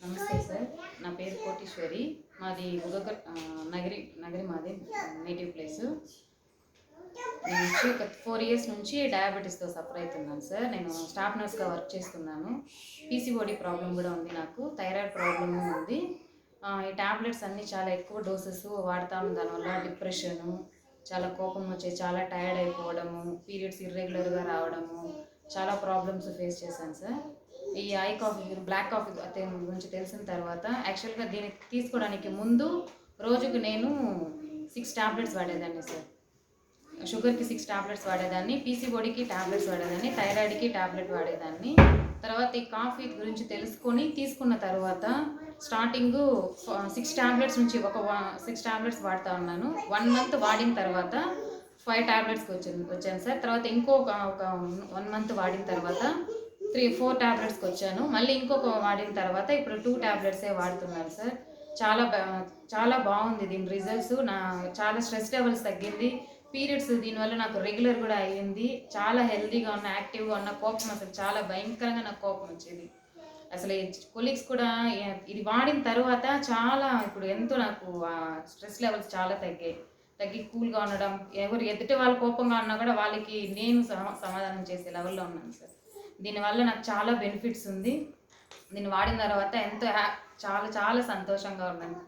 నమస్తే సార్. నా పేరు కోటీశ్వరి. మాది ఉదక నగరి నగరి మాది నేటివ్ ప్లేస్. నేను వచ్చి ఒక ఫోర్ ఇయర్స్ నుంచి డయాబెటీస్తో సఫర్ అవుతున్నాను సార్. నేను స్టాఫ్ నర్స్గా వర్క్ చేస్తున్నాను. పీసీఓడి ప్రాబ్లం కూడా ఉంది నాకు. థైరాయిడ్ ప్రాబ్లమ్ ఉంది. ఈ టాబ్లెట్స్ అన్నీ చాలా ఎక్కువ డోసెస్ వాడతాను దానివల్ల డిప్రెషను చాలా కోపం వచ్చే చాలా టైర్డ్ అయిపోవడము పీరియడ్స్ ఇర్రెగ్యులర్గా రావడము చాలా ప్రాబ్లమ్స్ ఫేస్ చేశాను సార్. ఈ ఐ కాఫీ బ్లాక్ కాఫీ గురించి తెలిసిన తర్వాత యాక్చువల్గా దీనికి తీసుకోవడానికి ముందు రోజుకు నేను సిక్స్ టాబ్లెట్స్ వాడేదాన్ని సార్. షుగర్కి సిక్స్ టాబ్లెట్స్ వాడేదాన్ని పీసీఓడికి టాబ్లెట్స్ వాడేదాన్ని థైరాయిడ్కి టాబ్లెట్ వాడేదాన్ని. తర్వాత ఈ కాఫీ గురించి తెలుసుకొని తీసుకున్న తర్వాత స్టార్టింగ్ సిక్స్ టాబ్లెట్స్ నుంచి ఒక సిక్స్ టాబ్లెట్స్ వాడుతూ ఉన్నాను. వన్ మంత్ వాడిన తర్వాత ఫైవ్ టాబ్లెట్స్కి వచ్చింది వచ్చాను సార్. తర్వాత ఇంకొక ఒక వన్ మంత్ వాడిన తర్వాత త్రీ ఫోర్ టాబ్లెట్స్కి వచ్చాను. మళ్ళీ ఇంకొక వాడిన తర్వాత ఇప్పుడు టూ టాబ్లెట్సే వాడుతున్నాను సార్. చాలా చాలా బాగుంది దీని రిజల్ట్స్. నా చాలా స్ట్రెస్ లెవెల్స్ తగ్గింది. పీరియడ్స్ దీనివల్ల నాకు రెగ్యులర్ కూడా అయ్యింది. చాలా హెల్తీగా ఉన్న యాక్టివ్గా ఉన్న కోపం అసలు చాలా భయంకరంగా నాకు కోపం వచ్చేది. అసలు కొలీగ్స్ కూడా ఇది వాడిన తర్వాత చాలా ఇప్పుడు ఎంతో నాకు స్ట్రెస్ లెవెల్స్ చాలా తగ్గాయి. తగ్గి కూల్గా ఉండడం ఎవరు ఎదుటి వాళ్ళు కోపంగా ఉన్నా కూడా వాళ్ళకి నేను సమాధానం చేసే లెవెల్లో ఉన్నాను సార్. దీనివల్ల నాకు చాలా బెనిఫిట్స్ ఉంది. దీన్ని వాడిన తర్వాత ఎంతో హ్యా చాలా చాలా సంతోషంగా ఉన్నాను